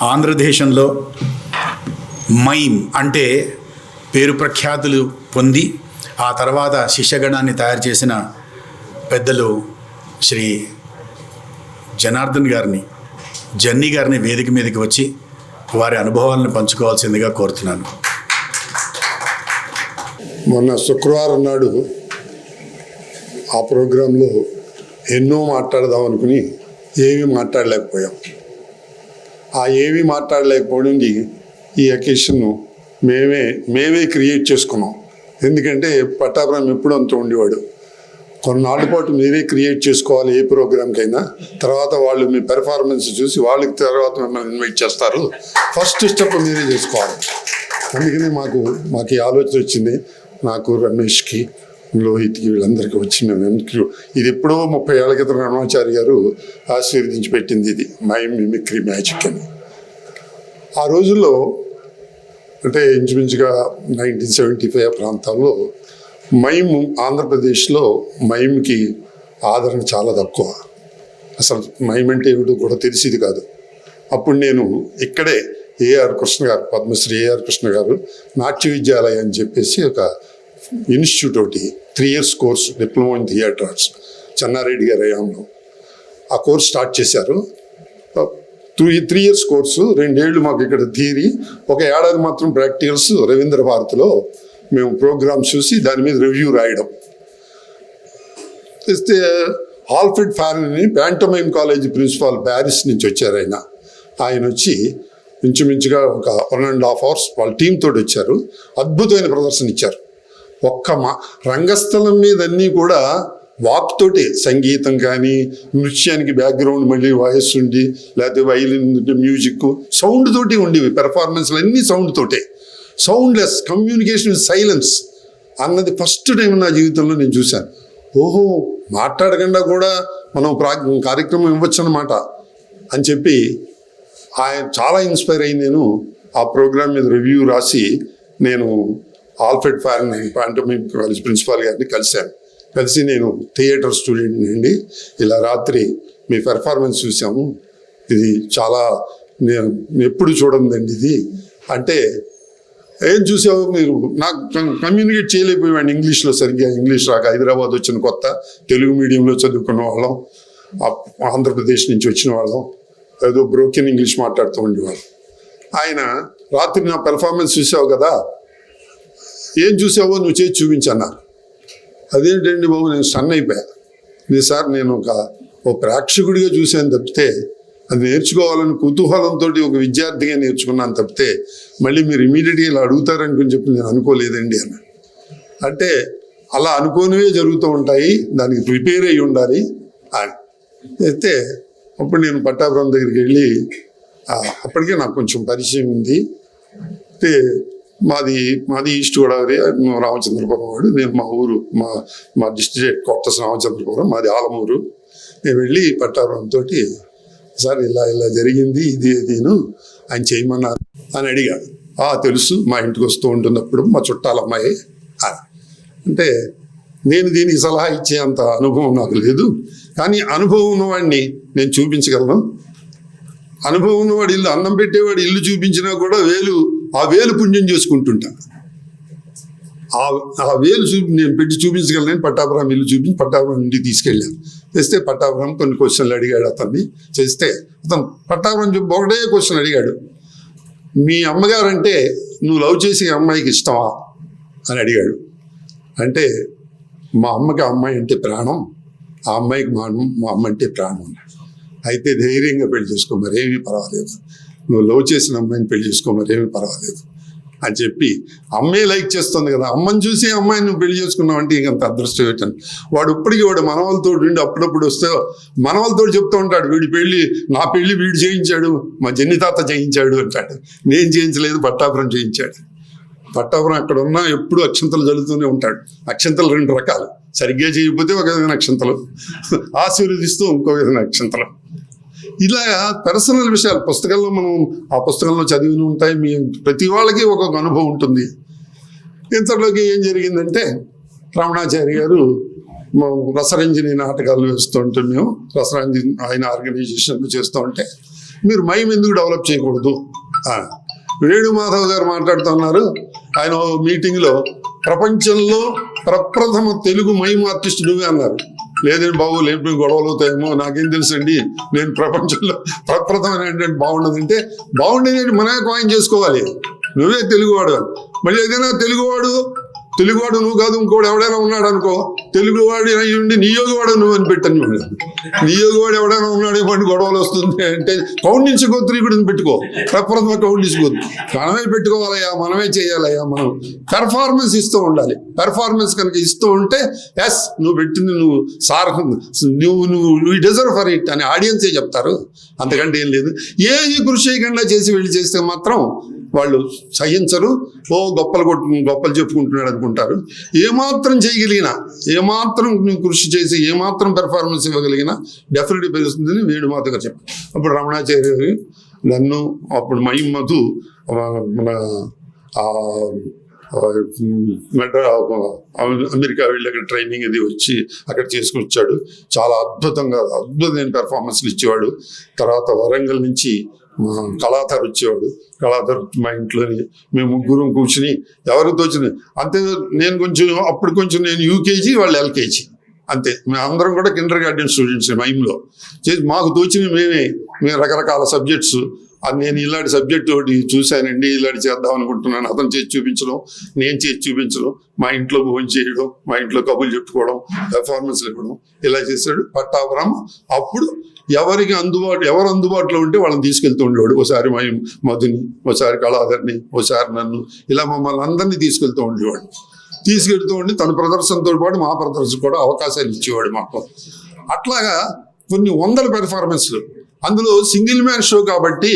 ఆంధ్రదేశంలో మైమ్ అంటే పేరు ప్రఖ్యాతులు పొంది ఆ తర్వాత శిష్యగణాన్ని తయారు చేసిన పెద్దలు శ్రీ జనార్దన్ గారిని జన్ని గారిని వేదిక మీదకి వచ్చి వారి అనుభవాలను పంచుకోవాల్సిందిగా కోరుతున్నాను. మొన్న శుక్రవారం నాడు ఆ ప్రోగ్రాంలో ఎన్నో మాట్లాడదాం అనుకుని ఏమీ మాట్లాడలేకపోయాం. ఆ ఏమీ మాట్లాడలేకపోయింది ఈ అకేషన్ను మేమే మేమే క్రియేట్ చేసుకున్నాం. ఎందుకంటే పట్టాపురం ఎప్పుడు అంత ఉండేవాడు. కొన్నాళ్ళ పాటు మీరే క్రియేట్ చేసుకోవాలి ఏ ప్రోగ్రామ్కైనా తర్వాత వాళ్ళు మీ పెర్ఫార్మెన్స్ చూసి వాళ్ళకి తర్వాత మిమ్మల్ని ఇన్వైట్ చేస్తారు. ఫస్ట్ స్టెప్ మీరే చేసుకోవాలి. అందుకని మాకు మాకు ఈ ఆలోచన వచ్చింది. నాకు రమేష్కి లోహిత్కి వీళ్ళందరికీ వచ్చిన మేము ఇది ఎప్పుడో ముప్పై ఏళ్ళ క్రితం రమణాచారి గారు ఆశీర్వదించి పెట్టింది ఇది. మై మిమిక్రీ మ్యాజిక్ అని. ఆ రోజుల్లో అంటే ఇంచుమించుగా నైన్టీన్ సెవెంటీ ఫైవ్ ప్రాంతాల్లో మైమ్ ఆంధ్రప్రదేశ్లో మైమ్కి ఆదరణ చాలా తక్కువ. అసలు మైమ్ అంటే ఏమిటో కూడా తెలిసేది కాదు. అప్పుడు నేను ఇక్కడే ఏఆర్ కృష్ణ గారు పద్మశ్రీ ఏఆర్ కృష్ణ గారు నాట్య విద్యాలయం అని చెప్పేసి ఒక ఇన్స్టిట్యూట్ ఒకటి three years course diploma in theatre arts Chenna Reddy గారి హయాంలో. ఆ కోర్స్ స్టార్ట్ చేశారు. త్రీ త్రీ ఇయర్స్ కోర్సు రెండేళ్ళు మాకు ఇక్కడ థియరీ ఒక ఏడాది మాత్రం ప్రాక్టికల్స్ రవీంద్ర భారతిలో మేము ప్రోగ్రామ్స్ చూసి దాని మీద రివ్యూ రాయడం. ఇస్తే ఆల్ఫ్రెడ్ ఫ్యామిలీని అని ప్యాంటమైమ్ కాలేజ్ ప్రిన్సిపాల్ ప్యారిస్ నుంచి వచ్చారు ఆయన. ఆయన వచ్చి ఇంచుమించుగా ఒక వన్ అండ్ హాఫ్ అవర్స్ వాళ్ళ టీమ్ తోటి వచ్చారు. అద్భుతమైన ప్రదర్శన ఇచ్చారు. ఒక్క మా రంగస్థలం మీద అన్నీ కూడా వాక్తోటే సంగీతం కానీ నృత్యానికి బ్యాక్గ్రౌండ్ మళ్ళీ వాయిస్ ఉండి లేకపోతే వైలిన్ మ్యూజిక్ సౌండ్ తోటి ఉండేవి పెర్ఫార్మెన్స్లు అన్నీ సౌండ్ తోటే. సౌండ్లెస్ కమ్యూనికేషన్ సైలెన్స్ అన్నది ఫస్ట్ టైం నా జీవితంలో నేను చూశాను. ఓహో మాట్లాడకుండా కూడా మనం ప్రా కార్యక్రమం ఇవ్వచ్చు అన్నమాట అని చెప్పి ఆయన చాలా ఇన్స్పైర్ అయ్యి నేను ఆ ప్రోగ్రామ్ మీద రివ్యూ రాసి నేను Alfred foreign pantomime college principal గారిని కలిశాను. కలిసి నేను థియేటర్ స్టూడెంట్ని అండి ఇలా రాత్రి మీ పెర్ఫార్మెన్స్ చూసాము. ఇది చాలా నేను ఎప్పుడు చూడండి ఇది. అంటే ఏం చూసావు మీరు? నాకు కమ్యూనికేట్ చేయలేకపోయాడు ఇంగ్లీష్లో సరిగ్గా. ఇంగ్లీష్ రాక హైదరాబాద్ వచ్చిన కొత్త తెలుగు మీడియంలో చదువుకున్న వాళ్ళం. ఆంధ్రప్రదేశ్ నుంచి వచ్చిన వాళ్ళం. ఏదో బ్రోకెన్ ఇంగ్లీష్ మాట్లాడుతూ ఉండేవాళ్ళం. ఆయన రాత్రి నా పెర్ఫార్మెన్స్ చూసావు కదా? ఏం చూసావో నువ్వు చేసి చూపించన్నారు అదేంటండి బాబు నేను సన్ అయిపోయా. ఇది సార్ నేను ఒక ఓ ప్రేక్షకుడిగా చూశాను తప్పితే అది నేర్చుకోవాలని కుతూహలంతో ఒక విద్యార్థిగా నేర్చుకున్నాను తప్పితే మళ్ళీ మీరు ఇమీడియట్గా ఇలా అడుగుతారనుకుని చెప్పి నేను అనుకోలేదండి అని. అంటే అలా అనుకోనివే జరుగుతూ ఉంటాయి దానికి ప్రిపేర్ అయ్యి ఉండాలి అని. అయితే అప్పుడు నేను పట్టాపురం దగ్గరికి వెళ్ళి అప్పటికే నాకు కొంచెం పరిచయం ఉంది. అయితే మాది మాది ఈస్ట్ గోదావరి రామచంద్రపురం వాడు. నేను మా ఊరు మా మా డిస్ట్రిక్ట్ కొత్త రామచంద్రపురం మాది ఆలమూరు. నేను వెళ్ళి పట్టారంతో తోటి సార్ ఇలా ఇలా జరిగింది ఇది నేను ఆయన చేయమన్నారు అని అడిగాడు ఆ తెలుసు మా ఇంటికి వస్తూ ఉంటున్నప్పుడు మా చుట్టాల అమ్మాయి అంటే నేను దీనికి సలహా ఇచ్చే అంత అనుభవం నాకు లేదు. కానీ అనుభవం ఉన్నవాడిని నేను చూపించగలను. అనుభవం ఉన్నవాడు ఇల్లు అన్నం పెట్టేవాడు ఇల్లు చూపించినా కూడా వేలు ఆ వేలు పుణ్యం చేసుకుంటుంటాను ఆ ఆ వేలు చూపి నేను పెట్టి చూపించగలను పట్టాపురం ఇల్లు చూపించి పట్టాపురం ఇంటికి తీసుకెళ్ళాను. తెస్తే పట్టాపురం కొన్ని క్వశ్చన్లు అడిగాడు అతన్ని. చేస్తే అతను పట్టాపురం చెప్పి ఒకటే క్వశ్చన్ అడిగాడు. మీ అమ్మగారు అంటే నువ్వు లవ్ చేసే అమ్మాయికి ఇష్టమా? అని అడిగాడు. అంటే మా అమ్మకి అమ్మాయి అంటే ప్రాణం. ఆ అమ్మాయికి మా అమ్మ మా అమ్మ అంటే ప్రాణం అయితే ధైర్యంగా పెళ్ళి చేసుకో మరేమీ పర్వాలేదు. నువ్వు లవ్ చేసిన అమ్మాయిని పెళ్ళి చేసుకో మరేమీ పర్వాలేదు అని చెప్పి అమ్మే లైక్ చేస్తుంది కదా. అమ్మని చూసి అమ్మాయిని నువ్వు పెళ్ళి చేసుకున్నావు అంటే ఇంకంత అదృష్టం ఏంటని. వాడు ఇప్పటికీ వాడు మనవాళ్ళతో ఉండి అప్పుడప్పుడు వస్తే మనవాళ్ళతో చెప్తూ ఉంటాడు వీడి పెళ్ళి నా పెళ్ళి వీడు చేయించాడు మా జన్ని తాత చేయించాడు అంటాడు. నేను చేయించలేదు పట్టాపురం చేయించాడు. పట్టాపురం అక్కడ ఉన్నా ఎప్పుడు అక్షంతలు జల్లుతూనే ఉంటాడు. అక్షంతలు రెండు రకాలు. సరిగ్గా చేయకపోతే ఒక విధమైన అక్షంతలు ఆశీర్వదిస్తూ ఇంకో విధమైన అక్షంతలు. ఇలా పర్సనల్ విషయాలు. పుస్తకంలో మనం ఆ పుస్తకంలో చదివిన ఉంటాయి. మీ ప్రతి వాళ్ళకి ఒక్కొక్క అనుభవం ఉంటుంది. ఇంతలోకి ఏం జరిగిందంటే రమణాచారి గారు రసరంజని నాటకాలు వేస్తూ ఉంటాం మేము రసరంజని ఆయన ఆర్గనైజేషన్లు చేస్తూ ఉంటే మీరు మైం ఎందుకు డెవలప్ చేయకూడదు? వేణుమాధవ్ గారు మాట్లాడుతున్నారు ఆయన మీటింగ్లో ప్రపంచంలో ప్రప్రథమ తెలుగు మైమ్ ఆర్టిస్ట్ నువ్వే అన్నారు. లేదండి బాబు లేని గొడవలు అవుతాయేమో నాకేం తెలుసండి? నేను ప్రపంచంలో ప్రప్రథమైన ఏంటంటే బాగుండదంటే బాగుండేది మనమే కాయిన్ చేసుకోవాలి. నువ్వే తెలుగువాడు. మళ్ళీ ఏదైనా తెలుగువాడు తెలుగువాడు నువ్వు కాదు ఇంకోడు ఎవడైనా ఉన్నాడు అనుకో తెలుగువాడు అయి ఉండి నియోగవాడు నువ్వు అని పెట్టాను నియోగవాడు ఎవడైనా ఉన్నాడు ఇవ్వండి గొడవలు వస్తుంది అంటే కౌండించి గోత్రీకుడిని పెట్టుకో. ప్రప్రథమ కౌండించి గోత్రి. మనమే పెట్టుకోవాలయ్యా మనమే చేయాలయ్యా మనం పెర్ఫార్మెన్స్ ఇస్తూ ఉండాలి. పెర్ఫార్మెన్స్ కనుక ఇస్తూ ఉంటే ఎస్ నువ్వు పెట్టింది నువ్వు సార్ నువ్వు నువ్వు డిజర్వ్ ఫర్ ఇట్ అని ఆడియన్సే చెప్తారు? అంతకంటే ఏం లేదు. ఏ కృషి చేయకుండా చేసి వెళ్ళి చేస్తే మాత్రం వాళ్ళు సహించరు. ఓ గొప్పలు కొట్టు గొప్పలు చెప్పుకుంటున్నాడు అనుకుంటారు. ఏమాత్రం చేయగలిగినా ఏమాత్రం కృషి చేసి ఏమాత్రం పెర్ఫార్మెన్స్ ఇవ్వగలిగినా డెఫినెట్గా పెరుగుతుందని వేణుమాత గారు చెప్పారు. అప్పుడు రమణాచార్య నన్ను అప్పుడు మహిమధు మన అమెరికా వెళ్ళి అక్కడ ట్రైనింగ్ అది వచ్చి అక్కడ చేసుకుని వచ్చాడు చాలా అద్భుతంగా అద్భుతమైన పెర్ఫార్మెన్స్లు ఇచ్చేవాడు. తర్వాత వరంగల్ నుంచి మా కళాధర్ వచ్చేవాడు. కళాధర్ మా ఇంట్లోని మేము ముగ్గురం కూర్చుని ఎవరికి తోచిన అంతే నేను కొంచెం అప్పుడు కొంచెం నేను యూకేజీ వాళ్ళు ఎల్కేజీ. అంతే. మేము అందరం కూడా కిండర్ గార్డెన్ స్టూడెంట్స్ మైమ్లో చేసి మాకు తోచిన మేమే. మేము రకరకాల సబ్జెక్ట్స్ నేను ఇలాంటి సబ్జెక్ట్ ఒకటి చూశానండి ఇలాంటి చేద్దాం అనుకుంటున్నాను. అతను చేసి చూపించడం నేను చేసి చూపించడం మా ఇంట్లో భోజనం చేయడం మా ఇంట్లో కబుర్లు చెప్పుకోవడం పెర్ఫార్మెన్స్ ఇవ్వడం ఇలా చేశాడు. పట్టాపురం అప్పుడు ఎవరికి అందుబాటు ఎవరు అందుబాటులో ఉంటే వాళ్ళని తీసుకెళ్తూ ఉండేవాడు. ఒకసారి మా మధుని ఒకసారి కళాధర్ని ఒకసారి నన్ను ఇలా మమ్మల్ని అందరినీ తీసుకెళ్తూ ఉండేవాడు. తీసుకెళ్తూ ఉండి తన ప్రదర్శనతో పాటు మా ప్రదర్శన కూడా అవకాశాలు ఇచ్చేవాడు మాకు. అట్లాగా కొన్ని వందల పెర్ఫార్మెన్స్లు అందులో సింగిల్ మ్యాన్ షో కాబట్టి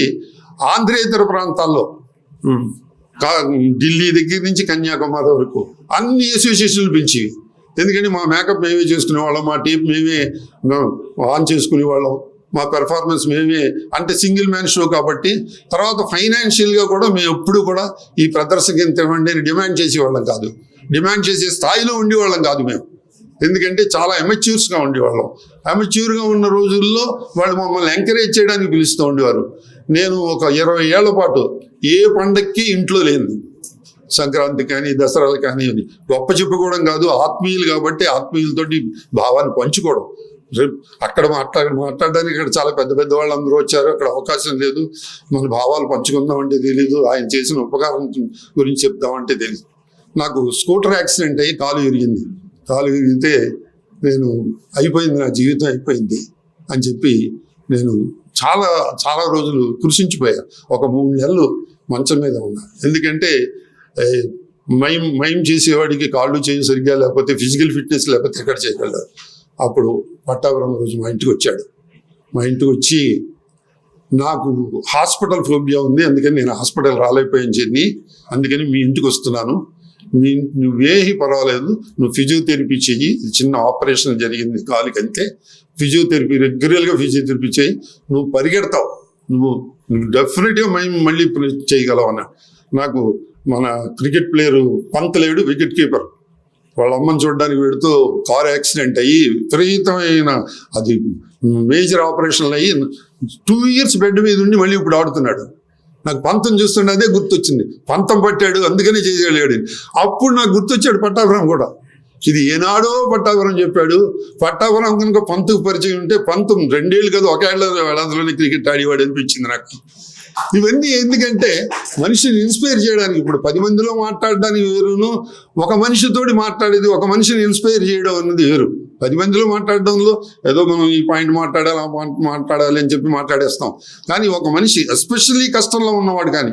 ఆంధ్రేతర ప్రాంతాల్లో ఢిల్లీ దగ్గర నుంచి కన్యాకుమారి వరకు అన్ని అసోసియేషన్లు పెంచేవి. ఎందుకంటే మా మేకప్ మేమే చేసుకునే వాళ్ళం మా టీప్ మేమే ఆన్ చేసుకునే వాళ్ళం మా పెర్ఫార్మెన్స్ మేమే. అంటే సింగిల్ మ్యాన్ షో కాబట్టి తర్వాత ఫైనాన్షియల్గా కూడా మేము ఎప్పుడు కూడా ఈ ప్రదర్శనకి ఎంత ఇవ్వండి అని డిమాండ్ చేసేవాళ్ళం కాదు. డిమాండ్ చేసే స్థాయిలో ఉండేవాళ్ళం కాదు మేము. ఎందుకంటే చాలా అమెచ్యూర్స్గా ఉండేవాళ్ళం. అమెచ్యూర్గా ఉన్న రోజుల్లో వాళ్ళు మమ్మల్ని ఎంకరేజ్ చేయడానికి పిలుస్తూ ఉండేవారు. నేను ఒక ఇరవై ఏళ్ళ పాటు ఏ పండక్కి ఇంట్లో లేను సంక్రాంతి కానీ దసరాలు కానీ అని. గొప్ప చెప్పుకోవడం కాదు ఆత్మీయులు కాబట్టి ఆత్మీయులతోటి భావాన్ని పంచుకోవడం. అక్కడ మాట్లాడ మాట్లాడడానికి ఇక్కడ చాలా పెద్ద పెద్ద వాళ్ళు అందరూ వచ్చారు. అక్కడ అవకాశం లేదు. మన భావాలు పంచుకుందామంటే తెలీదు. ఆయన చేసిన ఉపకారం గురించి చెప్దామంటే తెలియదు నాకు స్కూటర్ యాక్సిడెంట్ అయ్యి కాలు విరిగింది. కాలు విరిగితే నేను అయిపోయింది నా జీవితం అయిపోయింది అని చెప్పి నేను చాలా చాలా రోజులు కృషించిపోయా. ఒక మూడు నెలలు మంచం మీద ఉన్నా. ఎందుకంటే ఏ, మైమ్ చేసేవాడికి కాళ్ళు చేయి సరిగ్గా లేకపోతే ఫిజికల్ ఫిట్నెస్ లేకపోతే ఎక్కడ చేయగలరు అప్పుడు పట్టాపురం రోజు మా ఇంటికి వచ్చాడు. మా ఇంటికి వచ్చి నాకు హాస్పిటల్ ఫోబియా ఉంది అందుకని నేను హాస్పిటల్ రాలేకపోయాను చెన్ని అందుకని మీ ఇంటికి వస్తున్నాను. నువ్వేహి పర్వాలేదు నువ్వు ఫిజియోథెరపీ చెయ్యి. చిన్న ఆపరేషన్ జరిగింది కాలుకి అంతే ఫిజియోథెరపీ రెగ్యులర్గా ఫిజియోథెరపీ చేయి నువ్వు పరిగెడతావు. నువ్వు నువ్వు డెఫినెట్గా మేము మళ్ళీ చేయగలవు అన్న నాకు మన క్రికెట్ ప్లేయరు పంత్ లేడు వికెట్ కీపర్. వాళ్ళ అమ్మని చూడడానికి వెడుతూ కార్ యాక్సిడెంట్ అయ్యి విపరీతమైన అది మేజర్ ఆపరేషన్లు అయ్యి టూ ఇయర్స్ బెడ్ మీద ఉండి మళ్ళీ ఇప్పుడు ఆడుతున్నాడు. నాకు పంతం చూస్తుండే అదే గుర్తొచ్చింది. పంతం పట్టాడు అందుకనే చేయగలిగాడు అప్పుడు నాకు గుర్తొచ్చాడు పట్టాపురం కూడా. ఇది ఏనాడో పట్టాపురం చెప్పాడు. పట్టాపురం కనుక పంతుకు పరిచయం ఉంటే పంతం రెండేళ్ళు కదా ఒకేళ్ళ ఏళ్ళ క్రికెట్ ఆడేవాడు అనిపించింది నాకు. ఇవన్నీ ఎందుకంటే మనిషిని ఇన్స్పైర్ చేయడానికి ఇప్పుడు పది మందిలో మాట్లాడడానికి వేరును ఒక మనిషితోటి మాట్లాడేది ఒక మనిషిని ఇన్స్పైర్ చేయడం అన్నది వేరు. పది మందిలో మాట్లాడడంలో ఏదో మనం ఈ పాయింట్ మాట్లాడాలి ఆ పాయింట్ మాట్లాడాలి అని చెప్పి మాట్లాడేస్తాం. కానీ ఒక మనిషి ఎస్పెషల్లీ కష్టంలో ఉన్నవాడు కానీ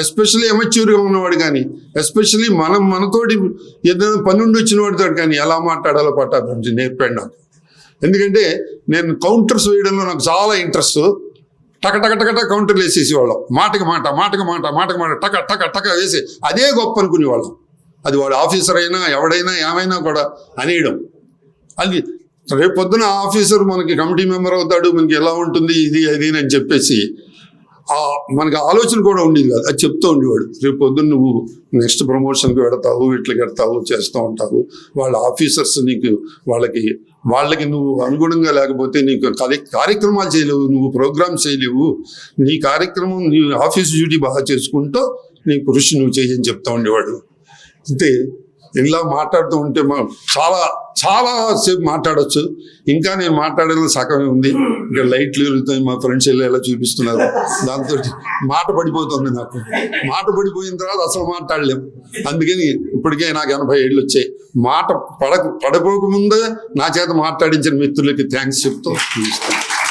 ఎస్పెషల్లీ అమెచ్యూర్గా ఉన్నవాడు కానీ ఎస్పెషల్లీ మనం మనతోటి ఏదైనా పన్నుండి వచ్చిన వాడితో కానీ ఎలా మాట్లాడాలో పట్టాలి నేర్పాడు నాకు. ఎందుకంటే నేను కౌంటర్స్ వేయడంలో నాకు చాలా ఇంట్రెస్ట్ టక టక టక టక కౌంటర్లు వేసేసేవాళ్ళం. మాటకి మాట మాటకి మాట మాటకి మాట టక టక టక వేసి అదే గొప్ప అనుకునేవాళ్ళం. అది వాడు ఆఫీసర్ అయినా ఎవడైనా ఏమైనా కూడా అనేయడం. అది రేపు పొద్దున ఆఫీసర్ మనకి కమిటీ మెంబర్ అవుతాడు మనకి ఎలా ఉంటుంది ఇది అది అని చెప్పేసి ఆ మనకి ఆలోచన కూడా ఉండేది కాదు. అది చెప్తూ ఉండేవాడు. రేపు పొద్దున్న నువ్వు నెక్స్ట్ ప్రమోషన్కి పెడతావు ఇట్లా పెడతావు చేస్తూ ఉంటావు. వాళ్ళ ఆఫీసర్స్ నీకు వాళ్ళకి వాళ్ళకి నువ్వు అనుగుణంగా లేకపోతే నీకు కార్యక్రమాలు చేయలేవు నువ్వు ప్రోగ్రామ్స్ చేయలేవు. నీ కార్యక్రమం నీ ఆఫీస్ డ్యూటీ బాగా చేసుకుంటూ నీ కృషి నువ్వు చేయని చెప్తా ఉండేవాడు. అంటే ఇలా మాట్లాడుతూ ఉంటే మా చాలా చాలా సేపు మాట్లాడొచ్చు. ఇంకా నేను మాట్లాడేది సగమే ఉంది. ఇక్కడ లైట్లు వెలుగుతాయి. మా ఫ్రెండ్స్ వెళ్ళి ఎలా చూపిస్తున్నారు. దాంతో మాట పడిపోతుంది నాకు. మాట పడిపోయిన తర్వాత అసలు మాట్లాడలేం. అందుకని ఇప్పటికే నాకు ఎనభై ఏళ్ళు వచ్చాయి. మాట పడక పడిపోకముందే నా చేత మాట్లాడించిన మిత్రులకి థ్యాంక్స్ చెప్తూ చూపిస్తాను.